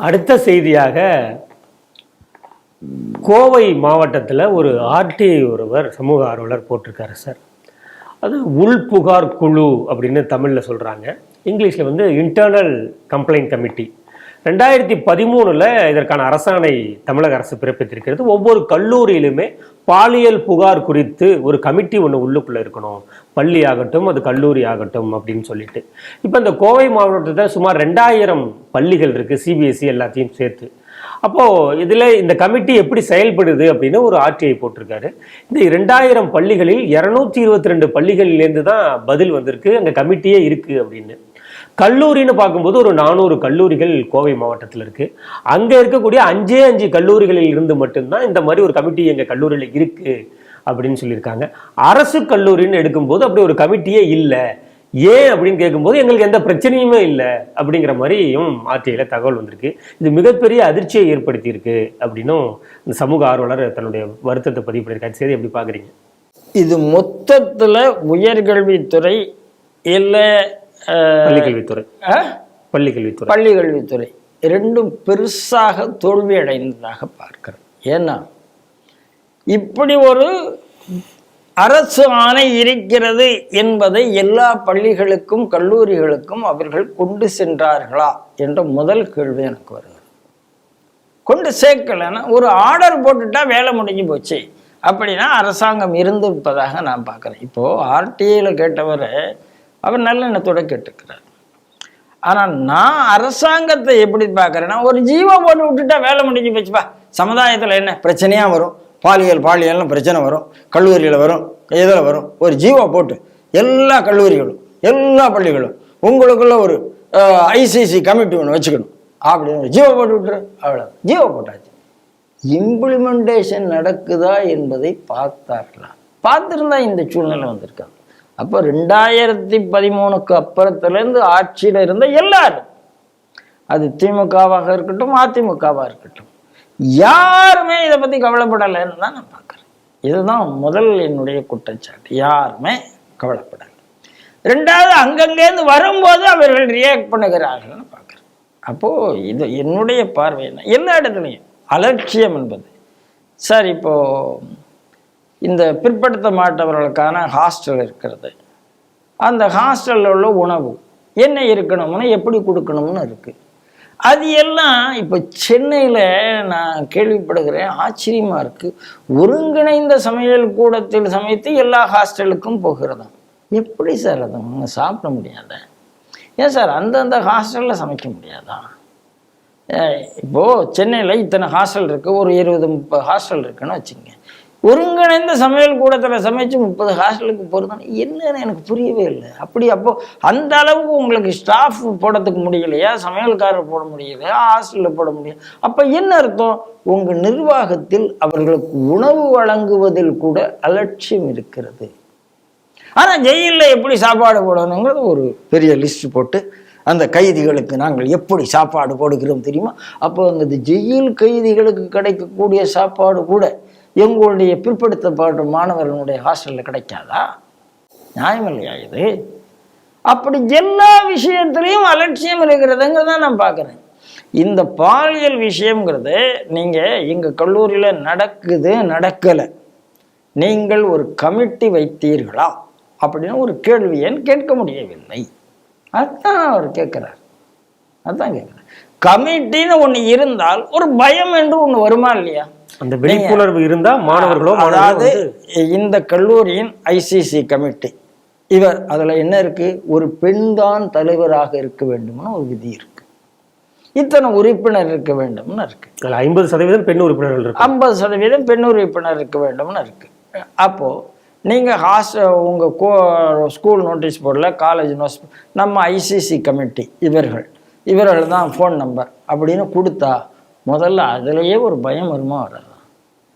அடுத்த செய்தியாக கோவை மாவட்டத்தில் ஒரு ஆர்டிஐ ஒருவர் சமூக ஆர்வலர் போட்டிருக்காரு சார். அது உள் புகார் குழு அப்படின்னு தமிழில் சொல்கிறாங்க இங்கிலீஷில் வந்து இன்டர்னல் கம்ப்ளைண்ட் கமிட்டி ரெண்டாயிரத்தி பதிமூணில் இதற்கான அரசாணை தமிழக அரசு பிறப்பித்திருக்கிறது. ஒவ்வொரு கல்லூரியிலுமே பாலியல் புகார் குறித்து ஒரு கமிட்டி ஒன்று உள்ளுக்குள்ளே இருக்கணும். பள்ளி ஆகட்டும் அது கல்லூரி ஆகட்டும் அப்படின்னு சொல்லிட்டு. இப்போ இந்த கோவை மாவட்டத்தில் சுமார் ரெண்டாயிரம் பள்ளிகள் இருக்குது சிபிஎஸ்சி எல்லாத்தையும் சேர்த்து. அப்போது இதில் இந்த கமிட்டி எப்படி செயல்படுது அப்படின்னு ஒரு ஆர்டிஐ போட்டிருக்காரு. இந்த ரெண்டாயிரம் பள்ளிகளில் இரநூத்தி இருபத்தி ரெண்டு பள்ளிகளிலேருந்து தான் பதில் வந்திருக்கு. அங்கே கமிட்டியே இருக்குது அப்படின்னு. கல்லூரின்னு பார்க்கும்போது ஒரு நானூறு கல்லூரிகள் கோவை மாவட்டத்தில் இருக்குது அங்கே இருக்கக்கூடிய அஞ்சே அஞ்சு கல்லூரிகளில் இருந்து மட்டும்தான் இந்த மாதிரி ஒரு கமிட்டி எங்கள் கல்லூரியில் இருக்குது அப்படின்னு சொல்லியிருக்காங்க. அரசு கல்லூரின்னு எடுக்கும்போது அப்படி ஒரு கமிட்டியே இல்லை. ஏன் அப்படின்னு கேட்கும்போது எங்களுக்கு எந்த பிரச்சனையுமே இல்லை அப்படிங்கிற மாதிரியும் ஆர்டிஐயில் தகவல் வந்திருக்கு. இது மிகப்பெரிய அதிர்ச்சியை ஏற்படுத்தியிருக்கு அப்படின்னும் இந்த சமூக ஆர்வலர் தன்னுடைய வருத்தத்தை பதிவு பண்ணியிருக்காரு. சரி எப்படி பார்க்குறீங்க? இது மொத்தத்தில் உயர்கல்வித்துறை இல்லை பள்ளிக்கல்வித்துறை. பள்ளிக்கல்வித்துறை. பள்ளிக்கல்வித்துறை. ரெண்டும் பெருசாக தோல்வி அடைந்ததாக பார்க்கிறேன் ஏன்னா இப்படி ஒரு அரசு ஆணை இருக்கிறது என்பதை எல்லா பள்ளிகளுக்கும் கல்லூரிகளுக்கும் அவர்கள் கொண்டு சென்றார்களா என்ற முதல் கேள்வி எனக்கு வருகிறது கொண்டு சேர்க்கலைன்னா ஒரு ஆர்டர் போட்டுட்டா வேலை முடிஞ்சு போச்சு. அப்படின்னா அரசாங்கம் இருந்திருப்பதாக நான் பார்க்குறேன். இப்போது ஆர்டிஐயில் கேட்டவர் அவர் நல்லெண்ணத்தோட கேட்டுக்கிறார். ஆனால் நான் அரசாங்கத்தை எப்படி பார்க்குறேன்னா ஒரு ஜீவோ போட்டு விட்டுட்டா வேலை முடிஞ்சு போச்சுப்பா சமுதாயத்தில் என்ன பிரச்சனையாக வரும்? பாலியல் பாலியல்னு பிரச்சனை வரும். கல்லூரியில் வரும் இதில் வரும். ஒரு ஜீவோ போட்டு எல்லா கல்லூரிகளும் எல்லா பள்ளிகளும் உங்களுக்குள்ள ஒரு ஐசிசி கமிட்டி ஒன்று வச்சுக்கணும். அப்படின்னு ஜீவோ போட்டு விட்டுரு அவ்வளோ ஜீவோ போட்டாச்சு. இம்ப்ளிமெண்டேஷன் நடக்குதா என்பதை பார்த்தார்களா? பார்த்துருந்தா இந்த சூழ்நிலை வந்திருக்காங்க. அப்போ ரெண்டாயிரத்தி பதிமூணுக்கு அப்புறத்துலேருந்து ஆட்சியில் இருந்த எல்லாரும் அது திமுகவாக இருக்கட்டும் அதிமுகவாக இருக்கட்டும் யாருமே இதை பற்றி கவலைப்படலைன்னு தான் நான் பார்க்குறேன். இதுதான் முதல் என்னுடைய குற்றச்சாட்டு. யாருமே கவலைப்படலை. ரெண்டாவது அங்கங்கேருந்து வரும்போது அவர்கள் ரியாக்ட் பண்ணுகிறார்கள்னு பார்க்குறேன். அப்போது இது என்னுடைய பார்வை என்ன? எல்லா இடத்துலையும் அலட்சியம் என்பது. சார் இப்போது இந்த பிற்படுத்த மாட்டவர்களுக்கான ஹாஸ்டல் இருக்கிறது. அந்த ஹாஸ்டலில் உள்ள உணவு என்ன இருக்கணும்னு எப்படி கொடுக்கணும்னு இருக்குது அது எல்லாம் இப்போ சென்னையில் நான் கேள்விப்படுகிறேன் ஆச்சரியமாக இருக்குது ஒருங்கிணைந்த சமையல் கூடத்தில் சமைத்து எல்லா ஹாஸ்டலுக்கும் போகிறதாம் எப்படி சார் அதை? அவங்க சாப்பிட முடியாத. ஏன் சார் அந்தந்த ஹாஸ்டலில் சமைக்க முடியாதா? இப்போது இப்போ சென்னையில் இத்தனை ஹாஸ்டல் இருக்குது ஒரு இருபது முப்பது ஹாஸ்டல் இருக்குன்னு வச்சுங்க ஒருங்கிணைந்த சமையல் கூடத்தில் சமைச்சு முப்பது ஹாஸ்டலுக்கு போகிறதுனா என்னன்னு எனக்கு புரியவே இல்லை. அப்படி அப்போ அந்த அளவுக்கு உங்களுக்கு ஸ்டாஃப் போடத்துக்கு முடியலையா? சமையல்காரர் போட முடியலையா? ஹாஸ்டலில் போட முடியல. அப்போ என்ன அர்த்தம்? உங்கள் நிர்வாகத்தில் அவர்களுக்கு உணவு வழங்குவதில் கூட அலட்சியம் இருக்கிறது. ஆனால் ஜெயிலில் எப்படி சாப்பாடு போடணுங்கிறது ஒரு பெரிய லிஸ்ட் போட்டு அந்த கைதிகளுக்கு நாங்கள் எப்படி சாப்பாடு போடுகிறோம் தெரியுமா? அப்போ அந்த ஜெயில் கைதிகளுக்கு கிடைக்கக்கூடிய சாப்பாடு கூட எங்களுடைய பிற்படுத்தப்பட்ட மாணவர்களுடைய ஹாஸ்டலில் கிடைக்காதா? நியாயம் இல்லையா இது? அப்படி எல்லா விஷயத்துலையும் அலட்சியம் இருக்கிறதுங்க தான் நான் பார்க்குறேன். இந்த பாலியல் விஷயங்கிறது நீங்கள் எங்கள் கல்லூரியில் நடக்குது நடக்கலை. நீங்கள் ஒரு கமிட்டி வைத்தீர்களா? அப்படின்னு ஒரு கேள்வி கேட்க முடியவில்லை? அதுதான் அவர் கேட்குறார். அதுதான் கேட்குறார். கமிட்டின்னு ஒன்று இருந்தால் ஒரு பயம் என்று ஒன்று வருமா இல்லையா? அந்த விழிப்புணர்வு இருந்தா மாணவர்களோ அதாவது இந்த கல்லூரியின் ஐசிசி கமிட்டி இவர் அதுல என்ன இருக்கு? ஒரு பெண்தான் தலைவராக இருக்க வேண்டும்னு ஒரு விதி இருக்கு. இத்தனை உறுப்பினர் இருக்க வேண்டும்னு இருக்கு. ஐம்பது சதவீதம் பெண் உறுப்பினர்கள் இருக்கு. ஐம்பது சதவீதம் பெண் உறுப்பினர் இருக்க வேண்டும்னு இருக்கு. அப்போ நீங்க ஹாஸ்டல் உங்க கோ ஸ்கூல் நோட்டீஸ் போர்டில் காலேஜ் நோட்ஸ் நம்ம ஐசிசி கமிட்டி இவர்கள் இவர்கள் தான் ஃபோன் நம்பர் அப்படின்னு கொடுத்தா முதல்ல அதுலேயே ஒரு பயம் வருமா வராது?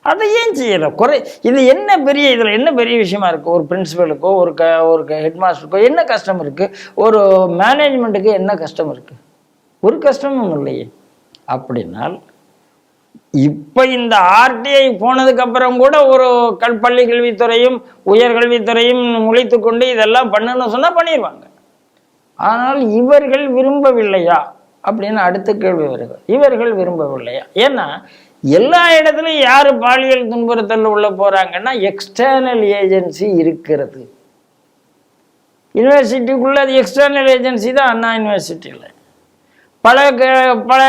அதை ஏன் செய்யலை குறை இது என்ன பெரிய இதில் என்ன பெரிய விஷயமா இருக்குது ஒரு பிரின்சிபலுக்கோ ஒரு க ஒரு ஹெட் மாஸ்டருக்கோ என்ன கஷ்டம் இருக்குது ஒரு மேனேஜ்மெண்ட்டுக்கு என்ன கஷ்டம் இருக்குது ஒரு கஷ்டமும் இல்லையே. அப்படின்னால் இப்போ இந்த ஆர்டிஐ போனதுக்கப்புறம் கூட ஒரு கல் பள்ளி கல்வித்துறையும் உயர்கல்வித்துறையும் முளைத்து கொண்டு இதெல்லாம் பண்ணணும்னு சொன்னால் பண்ணிடுவாங்க ஆனால் இவர்கள் விரும்பவில்லையா? அப்படின்னு அடுத்த கேள்வி வருது. இவர்கள் விரும்பவில்லையா? ஏன்னா எல்லா இடத்துலையும் யார் பாலியல் துன்புறுத்தல் உள்ள போகிறாங்கன்னா எக்ஸ்டர்னல் ஏஜென்சி இருக்கிறது. யூனிவர்சிட்டிக்குள்ளே அது எக்ஸ்டர்னல் ஏஜென்சி தான் அண்ணா யூனிவர்சிட்டியில் பல க- பல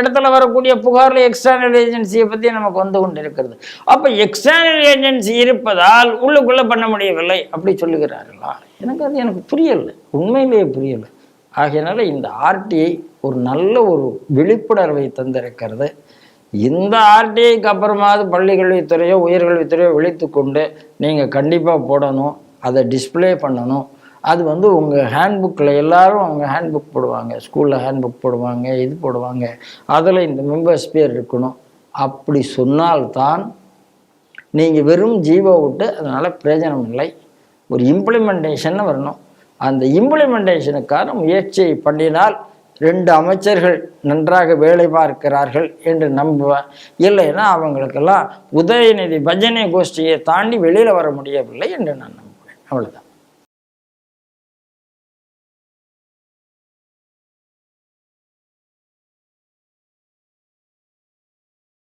இடத்துல வரக்கூடிய புகாரில் எக்ஸ்டர்னல் ஏஜென்சியை பற்றி நமக்கு வந்து கொண்டு இருக்கிறது அப்போ எக்ஸ்டர்னல் ஏஜென்சி இருப்பதால் உள்ளுக்குள்ளே பண்ண முடியவில்லை அப்படி சொல்லுகிறார்களா? எனக்கு அது எனக்கு புரியலை. உண்மையிலேயே புரியலை. ஆகையினால இந்த ஆர்டிஐ ஒரு நல்ல ஒரு விழிப்புணர்வை தந்திருக்கிறது. இந்த ஆர்டிஐக்கு அப்புறமாவது பள்ளிக்கல்வித்துறையோ உயர்கல்வித்துறையோ விழித்து கொண்டு நீங்கள் கண்டிப்பாக போடணும். அதை டிஸ்ப்ளே பண்ணணும். அது வந்து உங்கள் ஹேண்ட்புக்கில் எல்லாரும் அவங்க ஹேண்ட்புக் போடுவாங்க. ஸ்கூலில் ஹேண்ட்புக் போடுவாங்க இது போடுவாங்க. அதில் இந்த மெம்பர்ஸ் பேர் இருக்கணும். அப்படி சொன்னால்தான் நீங்கள் வெறும் ஜீவோ விட்டு அதனால் பிரயோஜனம் இல்லை. ஒரு இம்ப்ளிமெண்டேஷன் வரணும். அந்த இம்ப்ளிமெண்டேஷனுக்கான முயற்சியை பண்ணினால் ரெண்டு அமைச்சர்கள் நன்றாக வேலை பார்க்கிறார்கள் என்று நம்புவேன் இல்லைன்னா அவங்களுக்கெல்லாம் உதயநிதி பஜனை கோஷ்டியை தாண்டி வெளியில் வர முடியவில்லை என்று நான் நம்புவேன் அவ்வளோதான்